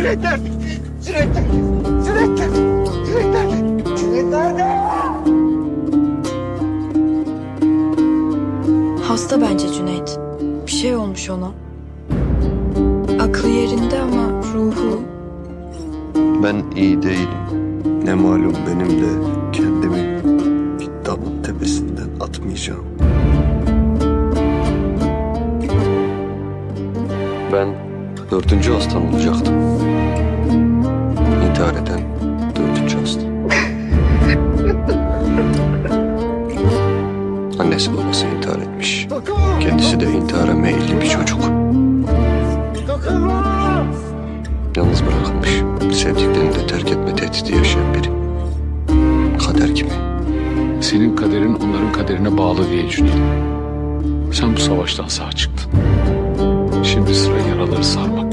Cüneyt nerede? Cüneyt nerede? Cüneyt nerede? Cüneyt nerede? Cüneyt nerede? Hasta bence Cüneyt. Bir şey olmuş ona. Aklı yerinde ama ruhu... Ben iyi değilim. Ne malum benim de kendimi bir damın tepesinden atmayacağım. Ben dördüncü hastam olacaktım. İntihar eden dördüncü hasta. Annesi babası intihar etmiş. Kendisi de intihara meyilli bir çocuk. Yalnız bırakılmış. Sevdiklerini de terk etme tehdidi yaşayan biri. Kader gibi. Senin kaderin onların kaderine bağlı diye Cüneyt. Sen bu savaştan sağ çıktın. Şimdi sıra bersama